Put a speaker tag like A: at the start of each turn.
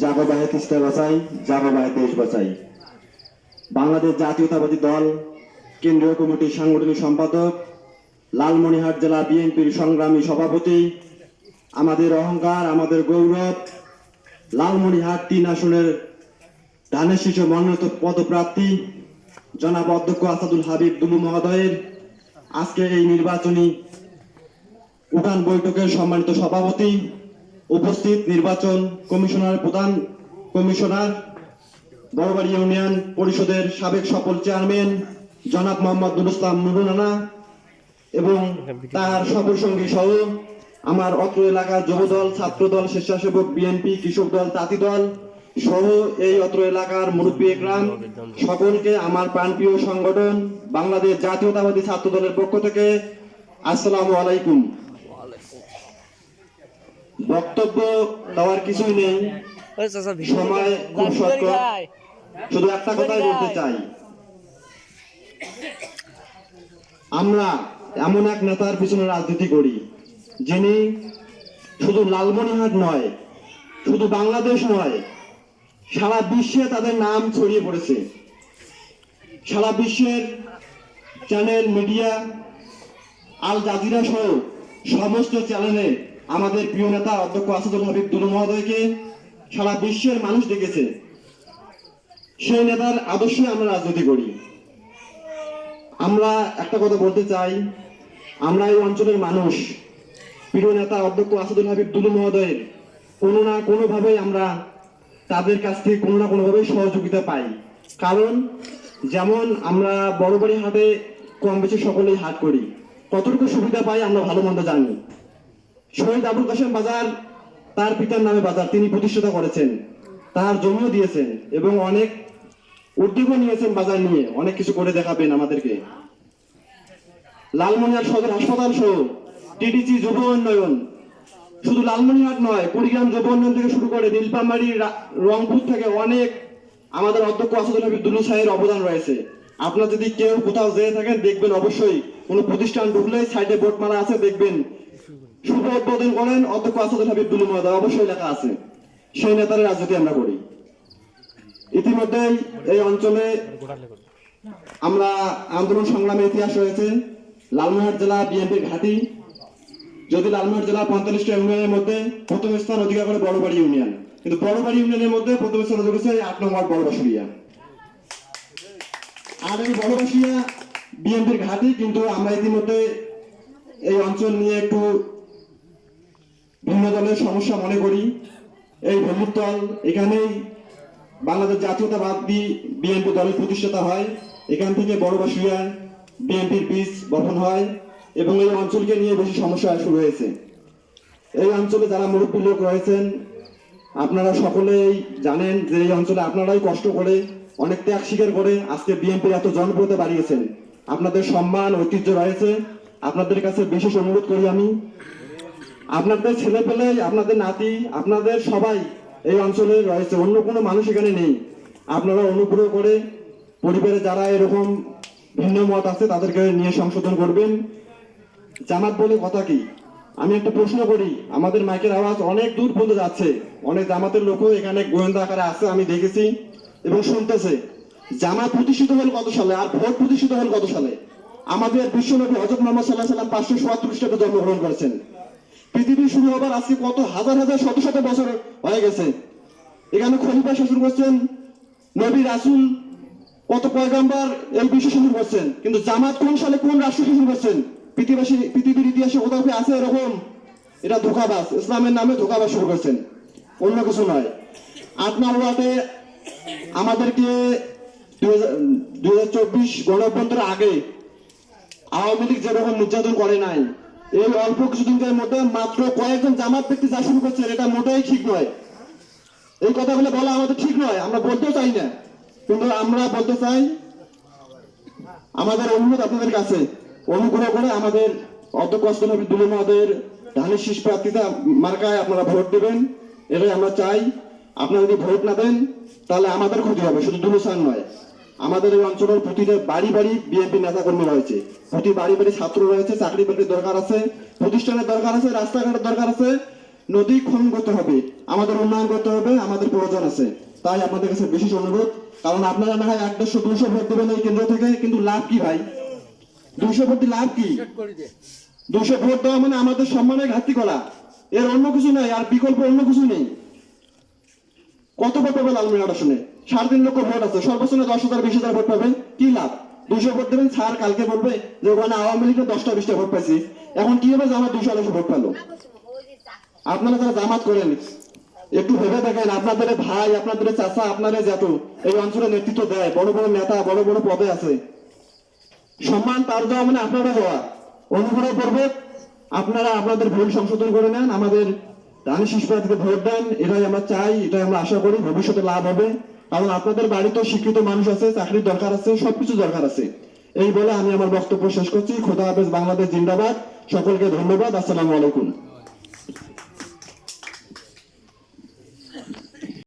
A: জাগো বাহে তিস্তা বাঁচাই জাগো বাহে দেশ বাঁচাই বাংলাদেশ জাতীয়তাবাদী দল, কেন্দ্রীয় কমিটির সাংগঠনিক সম্পাদক, লালমনিরহাট জেলা বিএনপির সংগ্রামী সভাপতি, আমাদের অহংকার, আমাদের গৌরব, লালমনিরহাট তিন আসনের ধানের শীর্ষ মনোনীত পদপ্রার্থী, জনাব অধ্যক্ষ আসাদুল হাবিব দুলু মহোদয়ের আজকে এই নির্বাচনী উঠান বৈঠকের সম্মানিত সভাপতি উপস্থিত নির্বাচন কমিশনার, প্রধান কমিশনার, বড়বাড়ি ইউনিয়ন পরিষদের সাবেক সফল চেয়ারম্যান জনাব মোহাম্মদ নুর ইসলাম নুরুনানা এবং তার সফল সঙ্গী সহ আমার অত্র এলাকার যুবদল, ছাত্রদল, স্বেচ্ছাসেবক, বিএনপি, কৃষক দল তাঁতি দল সহ এই অত্র এলাকার মুরব্বী একরাম সকলকে আমার প্রাণপ্রিয় সংগঠন বাংলাদেশ জাতীয়তাবাদী ছাত্র দলের পক্ষ থেকে আসসালামু আলাইকুম। বক্তব্য দেওয়ার কিছুই নেই। সময় খুব শুধু একটা কথাই বলতে চাই। আমরা এমন এক নেতার পিছনে রাজনীতি করি যিনি শুধু লালমনিহাট নয় শুধু বাংলাদেশ নয় সারা বিশ্বে তাদের নাম ছড়িয়ে পড়েছে। সারা বিশ্বের চ্যানেল মিডিয়া আল জাজিরা সহ সমস্ত চ্যানেলে আমাদের প্রিয় নেতা, অধ্যক্ষ আসাদুল হাবিব দুলু মহোদয়কে সারা বিশ্বের মানুষ দেখেছে। সেই নেতার আদর্শে আমরা রাজনীতি করি। আমরা একটা কথা বলতে চাই, আমরা এই অঞ্চলের মানুষ, প্রিয় নেতা, অধ্যক্ষ আসাদুল হাবিব দুলু মহোদয়ের, কোনো না কোনোভাবেই আমরা তাদের কাছ থেকে কোনো না কোনোভাবেই সহযোগিতা পাই। কারণ, যেমন আমরা বড় বাড়ি হাটে কম বেশি সকলেই হাট করি, কতটুকু সুবিধা পাই আমরা ভালো মন্দ জানি। শহীদ আবুল কাসেম বাজার, তার পিতার নামে বাজার তিনি প্রতিষ্ঠাতা করেছেন। তার জমিও দিয়েছেন এবং অনেক উদ্যোগও নিয়েছেন বাজার নিয়ে। অনেক কিছু করে দেখাবেন আমাদেরকে। লালমনিরহাট সদর হাসপাতাল সহ টিডিসি যুব উন্নয়ন। শুধু লালমনিরহাট নয়, কুড়িগ্রাম যুব উন্নয়ন থেকে শুরু করে নীলপামারি রংপুর থেকে অনেক আমাদের অধ্যক্ষ আসাদুল হাবিব দুলু সাহের অবদান রয়েছে। আপনার যদি কেউ কোথাও যেয়ে থাকেন, দেখবেন অবশ্যই কোনো প্রতিষ্ঠান ঢুকলেই সাইডে বোর্ড মারা আছে, দেখবেন উদ্বোধন করেন অধ্যক্ষ আসাদুল হাবিব দুলু মহোদয়। অবশ্যই লেখা আছে। সেই নেতার রাজনীতি আমরা করি। ইতিমধ্যেই এই অঞ্চলে আমরা আন্দোলন সংগ্রামের ইতিহাস রয়েছে। লালমোহর জেলা বিএনপির ঘাঁটি। যদি লালমোহর জেলা পঁয়তাল্লিশটা ইউনিয়নের মধ্যে প্রথম স্থান অধিকার করে বড়বাড়ি ইউনিয়ন। কিন্তু বড়বাড়ি ইউনিয়নের মধ্যে প্রথম স্থান অধিকার করেছে আট নম্বর বড়বাসুরিয়া। আর এই বড়বাসিয়া বিএনপির ঘাঁটি, কিন্তু আমরা ইতিমধ্যে এই অঞ্চল নিয়ে একটু ভিন্ন দলের সমস্যা মনে করি। এই ভূমির এখানেই বাংলাদেশ জাতীয়তাবাদী বিএনপি দলের প্রতিষ্ঠাতা হয়। এখান থেকে বড় বাসুয়া বিএনপির বীজ বপন হয় এবং এই অঞ্চলকে নিয়ে বেশি সমস্যা শুরু হয়েছে। এই অঞ্চলে যারা মুরব্বী লোক রয়েছেন, আপনারা সকলেই জানেন যে এই অঞ্চলে আপনারাই কষ্ট করে, অনেক ত্যাগ স্বীকার করে আজকে বিএনপির এত জনপ্রিয়তা বাড়িয়েছেন। আপনাদের সম্মান, ঐতিহ্য রয়েছে। আপনাদের কাছে বিশেষ অনুরোধ করি আমি। আপনাদের ছেলে পেলে, আপনাদের নাতি, আপনাদের সবাই এই অঞ্চলে রয়েছে। অন্য কোনো মানুষ এখানে নেই। আপনারা অনুগ্রহ করে পরিবারে যারা এরকম ভিন্ন মত আছে, তাদেরকে নিয়ে সংশোধন করবেন। জামাত বলে কথা কি? আমি একটা প্রশ্ন করি। আমাদের মাইকের আওয়াজ অনেক দূর পর্যন্ত যাচ্ছে। অনেক জামাতের লোকও এখানে গোয়েন্দা আকারে আছে, আমি দেখেছি এবং শুনতেছে। জামাত প্রতিষ্ঠিত হল কত সালে? আর ভোট প্রতিষ্ঠিত হল কত সালে? আমাদের বিশ্বনবী হজরত মোহাম্মদ সাল্লাহ সাল্লাম পাঁচশো সোয়াত্তর খ্রিস্টাব্দে জন্মগ্রহণ করেছেন। পৃথিবী শুরু হবার আজকে কত হাজার হাজার শত শত বছর হয়ে গেছে। এখানে খলিফা শাসন করছেন, নবী রাসুল, কত পয়গাম্বার এই বিশ্ব শাসন করছেন। কিন্তু জামাত কোন সালে কোন রাষ্ট্র শাসন করছেন? পৃথিবীবাসী, পৃথিবীর ইতিহাসে কোথাও আছে এরকম? এটা ধোকাবাজ, ইসলামের নামে ধোকাবাজ শুরু করছেন। অন্য কিছু নয়। আপনার ওয়ার্ডে আমাদেরকে দুই হাজার চব্বিশ গণঅভ্যন্তরের আগে আওয়ামী লীগ যেরকম নির্যাতন করে নাই, এই অল্প কিছুদিনের মধ্যে মাত্র কয়েকজন জামাত ব্যক্তি যা শুরু করছেন এটা মোটেই ঠিক নয়। এই কথাগুলো বলা আমাদের ঠিক নয়, আমরা বলতেও চাই না। কিন্তু আমরা বলতে চাই, আমাদের অনুরোধ আপনাদের কাছে, অনুগ্রহ করে আমাদের অধ্যক্ষ দুলু মহাদের ধানের শীষ প্রার্থীতা মার্কায় আপনারা ভোট দেবেন। এটাই আমরা চাই। আপনারা যদি ভোট না দেন, তাহলে আমাদের ক্ষতি হবে, শুধু দুলুসান নয়। আমাদের এই অঞ্চলের প্রতিটা বাড়ি বাড়ি বিএনপি নেতা কর্মী রয়েছে। প্রতি বাড়ি বাড়ি ছাত্র রয়েছে, চাকরি বাকরির দরকার আছে, প্রতিষ্ঠানের দরকার আছে, রাস্তাঘাটের দরকার আছে, নদী খনন করতে হবে, আমাদের উন্নয়ন করতে হবে, আমাদের প্রয়োজন আছে। তাই আপনাদের কাছে বিশেষ অনুরোধ, কারণ আপনারা না হয় এক দেড়শো দুশো ভোট দেবেন এই কেন্দ্র থেকে, কিন্তু লাভ কি ভাই? দুশো ভোট লাভ কি? দুশো ভোট দেওয়া মানে আমাদের সম্মানের ঘাটতি করা। এর অন্য কিছু নাই, আর বিকল্প অন্য কিছু নেই। কত ভোট পাবে লালমিনার আসনে? সাড়ে তিন লক্ষ ভোট আছে। সর্বোচ্চ দশ হাজার, বিশ হাজার ভোট পাবেন। কি লাভ? দুশো ভোট দেবেন। স্যার কালকে বলবে যে, ওখানে আওয়ামী লীগের দশটা, বিশটা ভোট পাইছি। এখন কি হবে? আমার দুশো আড়াইশো ভোট পেল। আপনারা যারা জামাত করেন, একটু ভেবে দেখেন, আপনাদের ভাই, আপনাদের চাচা, আপনাদের জ্যাঠ এই অঞ্চলে নেতৃত্ব দেয়। বড় বড় নেতা, বড় বড় পদে আছে। সম্মান তার দেওয়া মানে আপনারা দেওয়া অনুগ্রহ করবে। আপনারা আপনাদের ভুল সংশোধন করে নেন। আমাদের ধানি শিশুপাতিকে ভোট দেন, এটাই আমরা চাই, এটাই আমরা আশা করি, ভবিষ্যতে লাভ হবে। কারণ আপনাদের বাড়িতে শিক্ষিত মানুষ আছে, চাকরির দরকার আছে, সবকিছু দরকার আছে। এই বলে আমি আমার বক্তব্য শেষ করছি। খোদা হাফেজ বাংলাদেশ জিন্দাবাদ। সকলকে ধন্যবাদ। আসসালামু আলাইকুম।